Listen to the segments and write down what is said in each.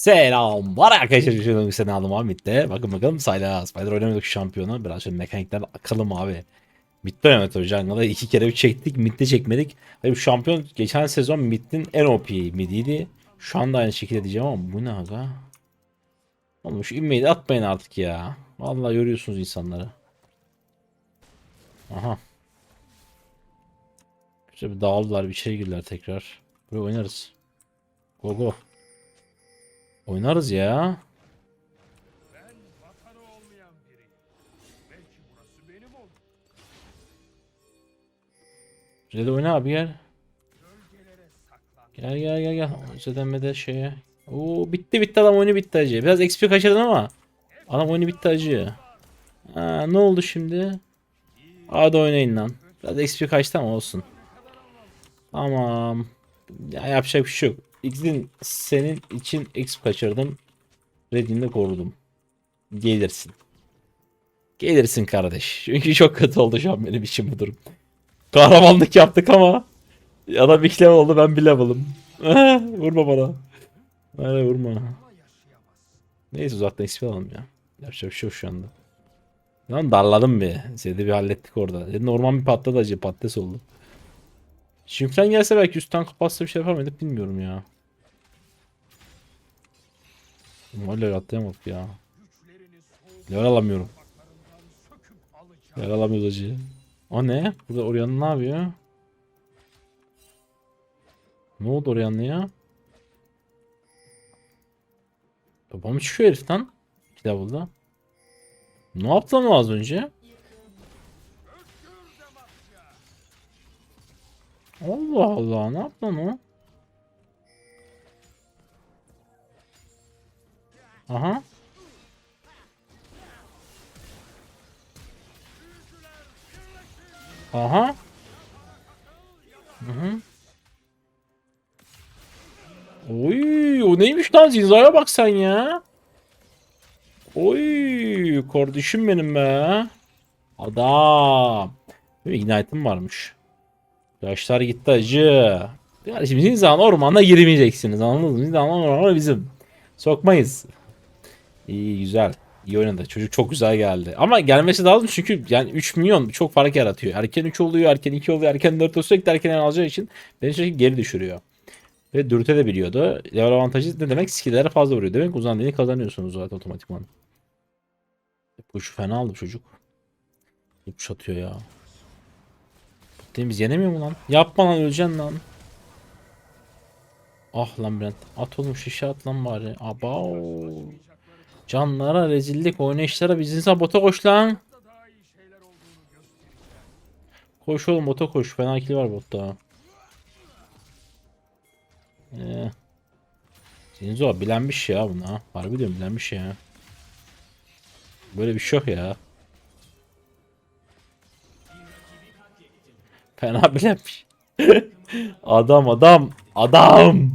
Selam var arkadaşlar şu bir sene aldım abi midde. Bakın bakalım Sayla Spider oynamadık şampiyonu. Biraz şöyle mekanikler akalım abi. Midde oynadık tabii jungle'da iki kere bir çektik. Midde çekmedik. Tabii şampiyon geçen sezon midin en OP midiydi. Şu anda aynı şekilde diyeceğim ama bu ne aga? Oğlum şu inmeyi atmayın artık ya. Vallahi yoruyorsunuz insanları. Aha. Güzel bir dağıldılar bir şey girdiler tekrar. Buraya oynarız. Go go. Benim olur. Güzel oyna abi gel. Gel gel gel gel. Özedenmede şeye. Oo bitti bitti adam oyunu bitti acı. Biraz XP kaçırdın ama. Adam oyunu bitti acı. Ha, ne oldu şimdi? Hadi oynayın lan. Biraz XP kaçtı ama olsun. Tamam. Ya yapacak bir şey yok. X'in senin için XP kaçırdım. Red'ini de korudum. Gelirsin. Gelirsin kardeş. Çünkü çok kötü oldu şu an benim için bu durum. Kahramanlık yaptık ama Adam iki level oldu ben bir level'ım. vurma bana. Hayır vurma. Neyse uzaktan XP alalım ya. Yapacak bir şey yok şu anda. Lan darladım bir. Seni de bir hallettik orada. Dedim normal bir patladı acı patates oldu. Şifren gelse belki üstten kapatsa bir şey yapar mıydık bilmiyorum ya. Vallahi atlayamadık ya. Level alamıyorum. Level alamıyoruz acı. O ne? Burada Orion ne yapıyor? Ne oldu Orion'la ya? Baba mı çıkıyor herif lan? İki level'da. Ne yaptı o az önce? Allah Allah ne yaptı o? Aha. Aha. Hı hı. Oy, o neymiş lan Zinza'ya bak sen ya. Oy, kardeşim benim be. Adam. Ignite'ım varmış. Yaşlar gitti acı. Kardeşim Zinza'nın ormana girmeyeceksiniz anladınız mı? Zinza'nın ormanı bizim. Sokmayız. İyi güzel. İyi oynadı. Çocuk çok güzel geldi. Ama gelmesi lazım çünkü yani 3 milyon çok fark yaratıyor. Erken 3 oluyor, erken 2 oluyor, erken 4 oluyor. Sürekli erken alacağı için beni sürekli geri düşürüyor. Ve dürte de biliyordu. Level avantajı ne demek? Skill'lere fazla vuruyor. Demek uzun dini kazanıyorsunuz zaten otomatikman. Bu şu fena aldı çocuk. Uç atıyor ya. Biz yenemiyor mu lan? Yapma lan öleceksin lan. Ah lan Brent. At oğlum şişe at lan bari. Abao. Canlara rezillik oynayışlara bizim sabota koş lan. Koş oğlum bota koş. Fena kill var botta. Ee, Zinzo bilenmiş ya buna. Harbi diyorum bilenmiş ya. Böyle bir şey yok ya. Fena bilenmiş. adam adam adam.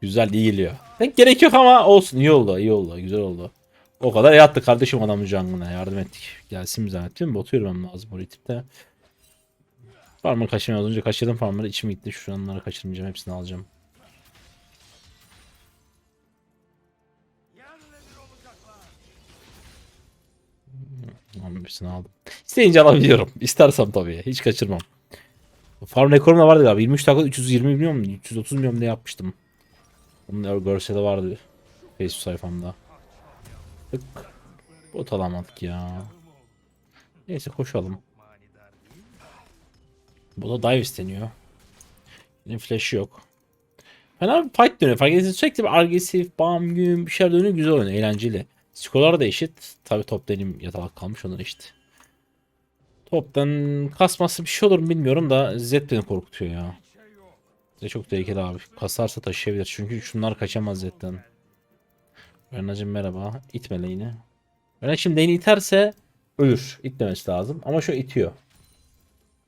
Güzel iyi geliyor. Pek gerek yok ama olsun iyi oldu iyi oldu güzel oldu. O kadar yattı kardeşim adamın canına yardım ettik. Gelsin bir zahmet değil mi? Botu yürümem lazım bu tipte. Farmı kaçırmıyor az önce kaçırdım farmları içim gitti şu anları kaçırmayacağım hepsini alacağım. Hepsini aldım. İsteyince alabiliyorum. İstersem tabii. Hiç kaçırmam. Farm rekorum da vardı galiba. 23 dakika 320 milyon mu? 330 milyon ne yapmıştım. Onun görseli vardı. Facebook sayfamda. Tık. Bot alamadık ya. Neyse koşalım. Değil. Bota dive isteniyor. Benim flash'ı yok. Fena bir fight dönüyor. Fark ederseniz sürekli bir agresif, bam güm bir şeyler dönüyor. Güzel oynuyor. Eğlenceli. Skorlar da eşit. Tabi top benim yatalak kalmış onlar eşit. Toptan kasması bir şey olur mu bilmiyorum da Z beni korkutuyor ya. Şey yok. Z çok tehlikeli abi. Kasarsa taşıyabilir. Çünkü şunlar kaçamaz Z'den. Renacım merhaba. İtme lane'i. Renacım şimdi lane'i iterse ölür. İtmemesi lazım. Ama şu itiyor.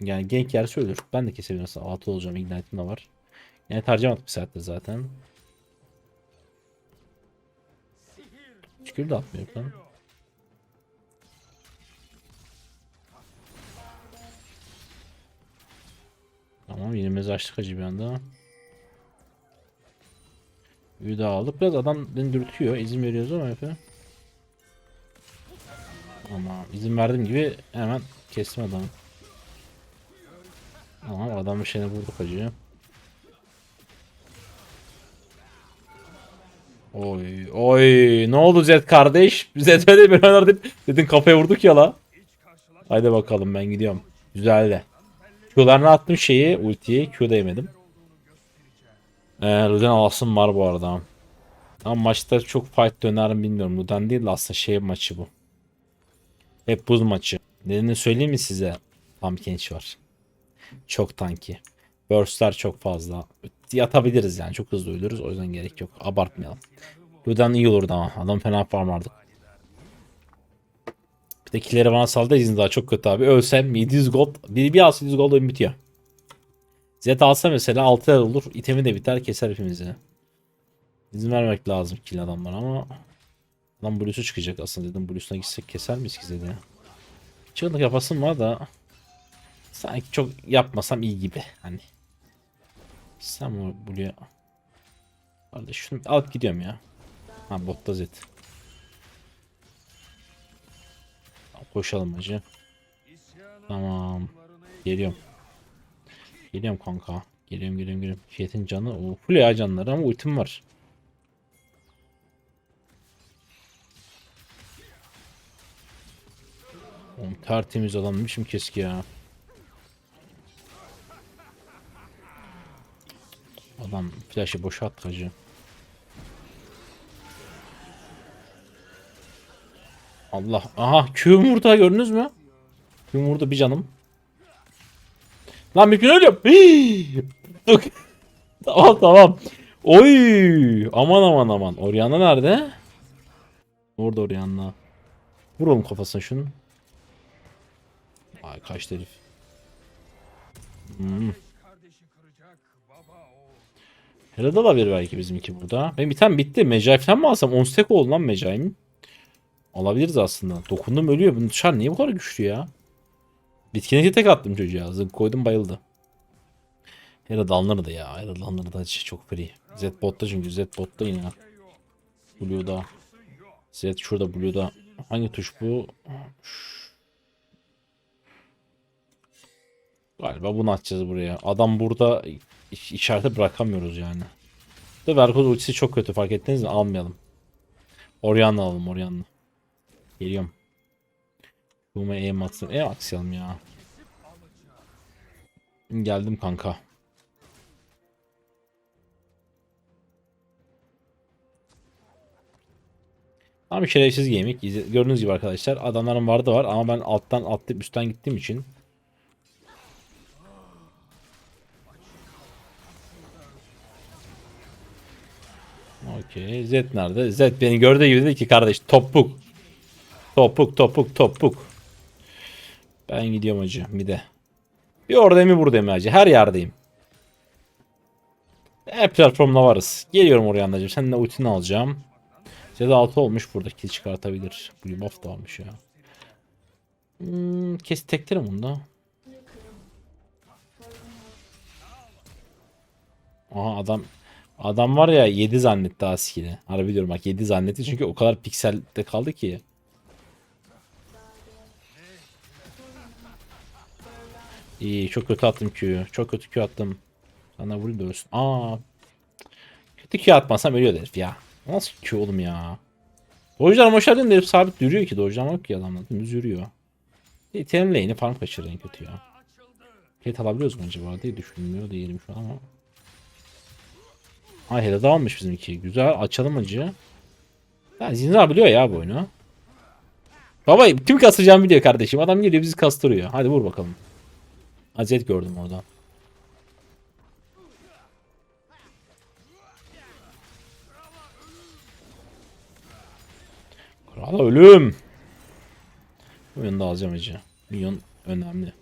Yani gank yerse ölür. Ben de kesebilirim. Altı olacağım. Ignite'ım da var. Yani harcamadık bir saatte zaten. Şükür de atmıyor lan. Tamam yenimizi açtık acı bir anda. Büyü daha aldık. Biraz adam beni dürtüyor. İzin veriyoruz ama Efe. Ama izin verdiğim gibi hemen kestim adamı. Tamam adamın şeyine vurduk acı. Oy oy ne oldu Zed kardeş? Zed öyle bir oynar dedin kafaya vurduk ya la. Haydi bakalım ben gidiyorum. Güzeldi. Q'larına attım şeyi ultiyi Q değmedim. Ee, Luden alasım var bu arada. Ama maçta çok fight döner mi bilmiyorum. Luden değil de aslında şey maçı bu. Hep buz maçı. Nedenini söyleyeyim mi size? Genç var. Çok tanki. Burst'lar çok fazla. Yatabiliriz yani. Çok hızlı ölürüz. O yüzden gerek yok. Abartmayalım. Luden iyi olurdu ama. Adam fena farmardı. Bir de killeri bana saldı izin daha çok kötü abi. Ölsem 700 gold. Bir, bir alsa 700 gold oyun bitiyor. Zed alsa mesela 6 ay olur. itemi de biter keser hepimizi. İzin vermek lazım kill adamlara ama Adam Blues'u çıkacak aslında dedim. Blues'una gitsek keser miyiz ki Zed'i? Çığlık yapasım var da sanki çok yapmasam iyi gibi. Hani sen o Blue'ya Kardeş şunu alıp gidiyorum ya. Ha botta Zed. Koşalım hacı. Tamam. Geliyorum. Geliyorum kanka. Geliyorum geliyorum geliyorum. Fiyatın canı o full ya canları ama ultim var. Oğlum tertemiz adammışım keski ya. Adam flash'ı boşa attı hacı. Allah. Aha Q vurdu gördünüz mü? Q vurdu bir canım. Lan bir gün ölüyorum. Tamam tamam. Oy! Aman aman aman. Orianna nerede? Orada Orianna. Vur oğlum kafasına şunu. Ay kaçtı herif. Hmm. Kardeşi kıracak baba o. Herhalde olabilir belki bizimki burada. Benim tane bitti. Mecai falan mı alsam? 10 stack oldu lan Mecai'min. Alabiliriz aslında. Dokundum ölüyor. Bunun dışarı niye bu kadar güçlü ya? Bitkinlikle tek attım çocuğa. Zınk koydum bayıldı. Herhalde alınırdı ya. Herhalde alınırdı. Çok free. Z botta çünkü. Z botta yine. Blue'da. Z şurada Blue'da. Hangi tuş bu? Galiba bunu atacağız buraya. Adam burada iş- işareti bırakamıyoruz yani. De Verkoz ultisi çok kötü fark ettiniz mi? Almayalım. Orianna alalım Orianna. Geliyorum. Buma aim atsın. E aksayalım ya. Geldim kanka. Tam şerefsiz. İzle- Gördüğünüz gibi arkadaşlar adamların vardı var ama ben alttan atlayıp üstten gittiğim için Okey. Zed nerede? Zed beni gördüğü gibi dedi ki kardeş topuk. Topuk topuk topuk. Ben gidiyorum hacı mide. Bir orada mi burada mı hacı? Her yerdeyim. Her platformda varız. Geliyorum oraya anacığım. Seninle ultini alacağım. Zed 6 olmuş burada. Kill çıkartabilir. Blue buff da almış ya. Hmm, kes teklerim bunda. Aha adam Adam var ya 7 zannetti daha skill'i. Harbi diyorum bak 7 zannetti çünkü o kadar pikselde kaldı ki. İyi çok kötü attım Q'yu. Çok kötü Q attım. Sana vurayım da ölsün. Aa. Kötü Q atmasam ölüyor herif ya. Nasıl Q oğlum ya. Dojlar moşlar de herif sabit duruyor ki. Dojlar yok ki adamlar. Dümdüz yürüyor. İtelim lane'i farm kaçırır en kötü ya. Kate alabiliyoruz mu acaba diye düşünmüyor değilim şu an ama. Ay hele dağılmış bizimki. Güzel açalım acı. Ya Zinzar biliyor ya bu oyunu. Baba kim kasacağımı biliyor kardeşim. Adam geliyor bizi kastırıyor. Hadi vur bakalım. Azet gördüm orada. Kral ölüm. Oyunu da alacağım acı. Milyon önemli.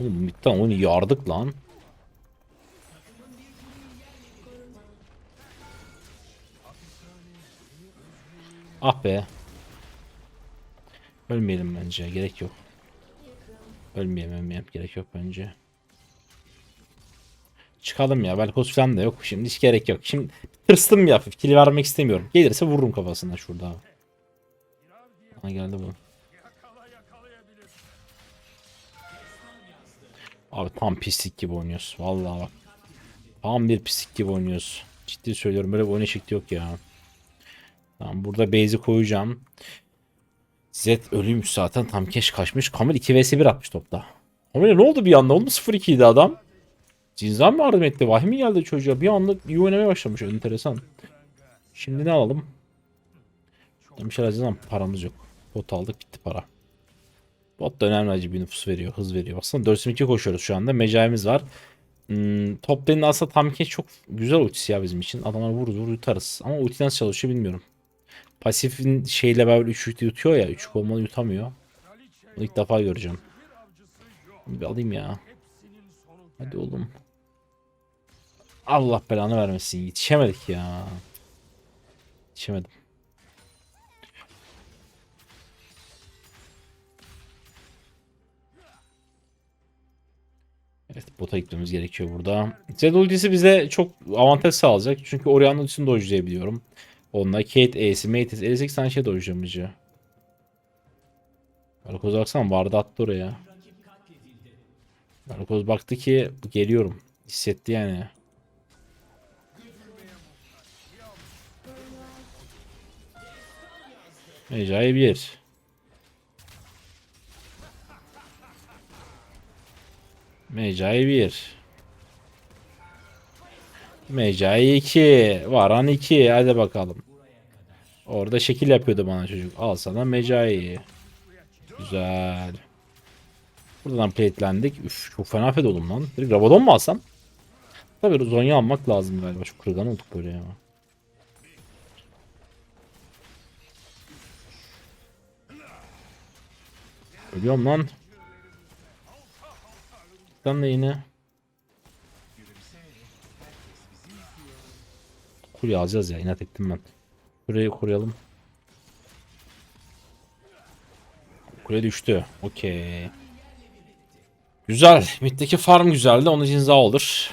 Oğlum midden oyunu yardık lan. Ah be. Ölmeyelim bence. Gerek yok. Ölmeyelim ölmeyelim. Gerek yok bence. Çıkalım ya. Velkoz falan da yok. Şimdi hiç gerek yok. Şimdi tırstım ya. Kili vermek istemiyorum. Gelirse vururum kafasına şurada. Ha geldi bu. Abi tam pislik gibi oynuyoruz. Vallahi bak. Tam bir pislik gibi oynuyoruz. Ciddi söylüyorum böyle bir şekli yok ya. Tamam burada base'i koyacağım. Z ölüymüş zaten tam keş kaçmış. Kamil 2 vs 1 atmış topta. Kamil'e ne oldu bir anda? Oldu 0-2 idi adam. Cinzan mı yardım etti? Vahim mi geldi çocuğa? Bir anda iyi oynamaya başlamış. Enteresan. Şimdi ne alalım? Bir şeyler alacağız ama paramız yok. Bot aldık bitti para. Bot da önemli acı bir nüfus veriyor, hız veriyor. Baksana 4 koşuyoruz şu anda. Mecaimiz var. Hmm, top aslında tam keş çok güzel ultisi ya bizim için. Adamları vurur vurur yutarız. Ama ulti nasıl çalışıyor bilmiyorum. Pasifin şeyle beraber 3 ulti yutuyor ya. 3 olmalı yutamıyor. Bunu ilk defa göreceğim. bir alayım ya. Hadi oğlum. Allah belanı vermesin. Yetişemedik ya. Yetişemedim. Evet bota gitmemiz gerekiyor burada. Zed ultisi bize çok avantaj sağlayacak. Çünkü Orianna ultisini dojlayabiliyorum. Onunla Kate Ace'i, Matis, 58 tane şey dojlamayacı. Narkoz baksana vardı attı oraya. Narkoz baktı ki geliyorum. Hissetti yani. Mecai 1. Mecai 1. Mecai 2. Varan 2. Hadi bakalım. Orada şekil yapıyordu bana çocuk. Al sana Mecai. Güzel. Buradan plate'lendik. Üf çok fena fed oldum lan. Direkt Rabadon mu alsam? Tabii Zonya almak lazım galiba. Çok kırgan olduk böyle ya. Ölüyorum lan. Sen de yine. Kule alacağız ya. inat ettim ben. Kuleyi koruyalım. Kule düştü. Okey. Güzel. Mid'deki farm güzeldi. Onun için olur.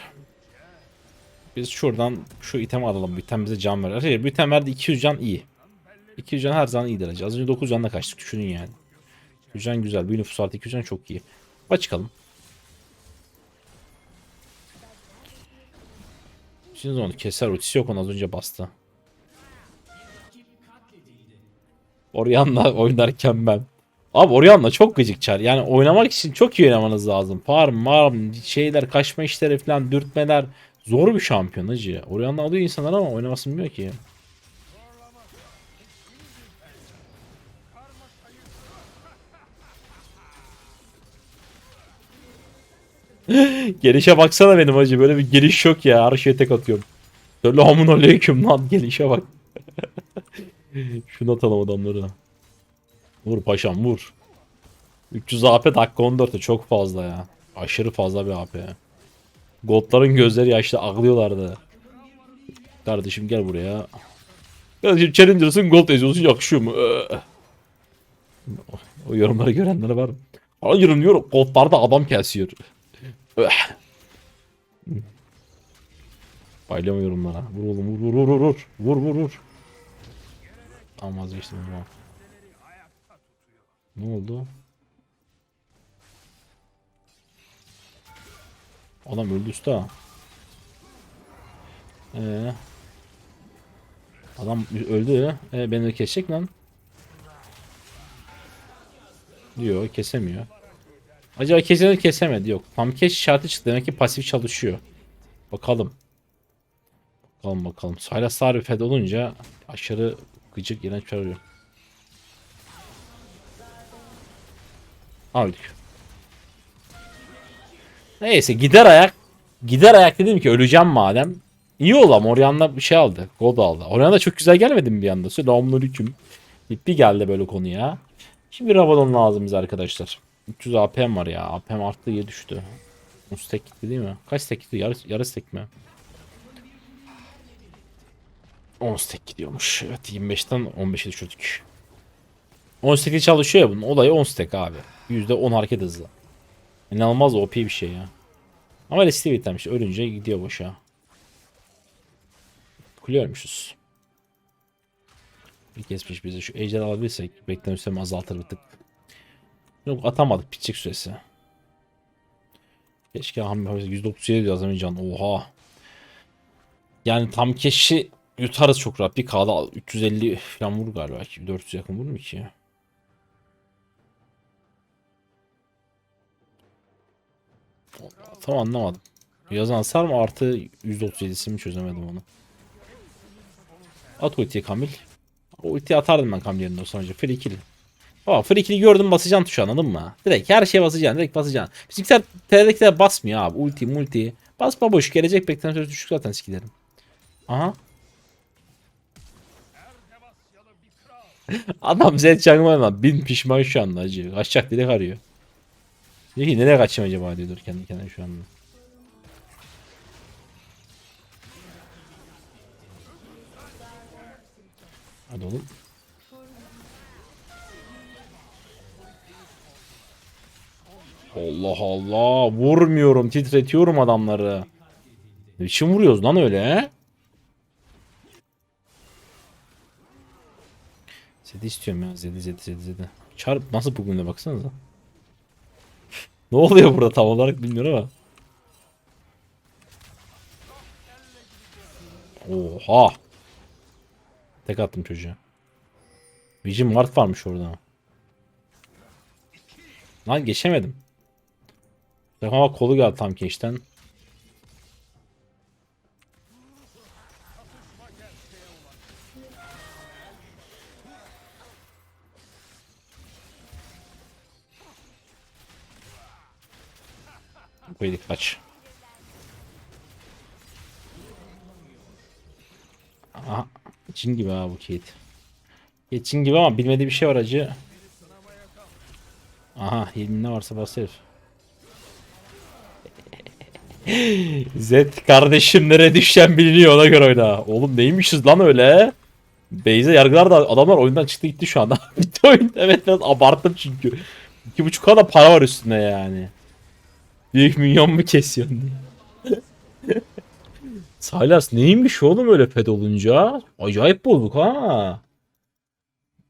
Biz şuradan şu item alalım. İtem bize can verir. Hayır bu item verdi 200 can iyi. 200 can her zaman iyidir. acı. Az önce 9 canla kaçtık. Düşünün yani. 200 can güzel. Bir nüfus artı 200 can çok iyi. Hadi Şimdi onu keser. Ultisi yok onu az önce bastı. Orianna oynarken ben. Abi Orianna çok gıcık çar. Yani oynamak için çok iyi oynamanız lazım. Farm, marm, şeyler, kaçma işleri falan, dürtmeler. Zor bir şampiyon hacı. Orianna alıyor insanlar ama oynamasını bilmiyor ki. Gelişe baksana benim hacı. Böyle bir geliş yok ya. Her şeye tek atıyorum. Selamun aleyküm lan. Gelişe bak. Şunu atalım adamları. Vur paşam vur. 300 AP dakika 14'te çok fazla ya. Aşırı fazla bir AP. Goldların gözleri yaşlı ağlıyorlardı. Kardeşim gel buraya. Kardeşim challenger'sın gold eziyorsun yakışıyor mu? Ee. O yorumları görenler var mı? Hayır diyor goldlarda adam kesiyor. Öh. Bayılıyorum yorumlara. Vur oğlum vur vur vur vur. Vur vur vur. Tamam vazgeçtim ama. Ne oldu? Adam öldü usta. Ee, adam öldü. Ee, beni kesecek lan. Diyor kesemiyor. Acaba kesemedi kesemedi yok. Tam keş şartı çıktı demek ki pasif çalışıyor. Bakalım. Bakalım bakalım. Saylas bir fed olunca aşırı gıcık iğrenç arıyor. Aldık. Neyse gider ayak. Gider ayak dedim ki öleceğim madem. İyi oldu ama Orianna bir şey aldı. Gold aldı. Orianna çok güzel gelmedi mi bir anda? Selamünaleyküm. Bir geldi böyle konuya. Şimdi Rabadon lazım bize arkadaşlar. 300 AP'm var ya. AP'm arttı 7 düştü. 10 stack gitti değil mi? Kaç stack gitti? Yarı, yarı stack mi? 10 stack gidiyormuş. Evet 25'ten 15'e düşürdük. 10 stack'li çalışıyor ya bunun. Olayı 10 stack abi. %10 hareket hızı. İnanılmaz OP bir şey ya. Ama item işte. Ölünce gidiyor boşa. Kuruyormuşuz. Bir kesmiş bizi. Şu ejder alabilirsek süremi azaltır bir tık. Yok atamadık bitecek süresi. Keşke hamle yapsak. 197 diyor az önce can. Oha. Yani tam keşi yutarız çok rahat. Bir K'da 350 falan vur galiba ki. 400 yakın vurur mu ki? Tam anlamadım. Yazan sar mı artı 137'si mi çözemedim onu. At ultiye Kamil. O ultiyi atardım ben Kamil yerinde o sonucu. Free kill. Free kill'i gördüm basacaksın tuşu anladın mı? Direkt her şeye basacaksın direkt basacaksın. Bizimkiler TR'dekiler basmıyor abi. Ulti multi. Bas baboş gelecek beklenen süresi düşük zaten skillerim. Aha. Adam Zed Changman'dan bin pişman şu anda acı. Kaçacak direkt arıyor. Diyor ki nereye kaçayım acaba diyordur kendi kendine şu anda. Hadi oğlum. Allah Allah. Vurmuyorum. Titretiyorum adamları. Ne biçim vuruyoruz lan öyle? Zedi istiyorum ya. Zedi zedi zedi zedi. Çarp nasıl bugün de baksanıza. ne oluyor burada tam olarak bilmiyorum ama. Oha. Tek attım çocuğa. Vision Ward varmış orada. Lan geçemedim. Ama kolu geldi tam keşten. Koyduk kaç. Aha. Çin gibi ha bu Kate. Kate Çin gibi ama bilmediği bir şey var acı. Aha 20 ne varsa bas. Zed kardeşim nereye düşen biliniyor ona göre oyna. Oğlum neymişiz lan öyle? Beyze yargılar da adamlar oyundan çıktı gitti şu anda. Bitti oyun. Evet biraz abarttım çünkü. 2.5k da para var üstünde yani. Büyük milyon mu kesiyorsun diye. Silas neymiş oğlum öyle fed olunca? Acayip bozduk ha.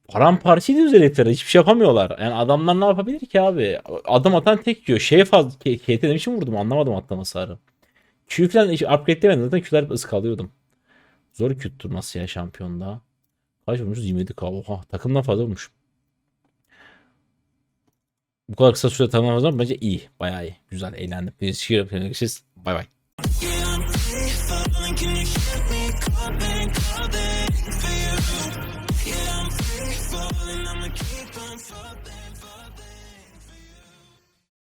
Paramparçaydı özellikleri. Hiçbir şey yapamıyorlar. Yani adamlar ne yapabilir ki abi? Adam atan tek yiyor. Şeye fazla KT demişim vurdum anlamadım atlama hasarı. Q falan hiç upgrade demedim. Zaten Q'ler hep ıskalıyordum. Zor Q turnası ya şampiyonda. Kaç vurmuşuz? 27k. Oha takımdan fazla vurmuş. Bu kadar kısa sürede tamamlamamız bence iyi. Bayağı iyi. Güzel eğlendim. Görüşürüz. Bay bay.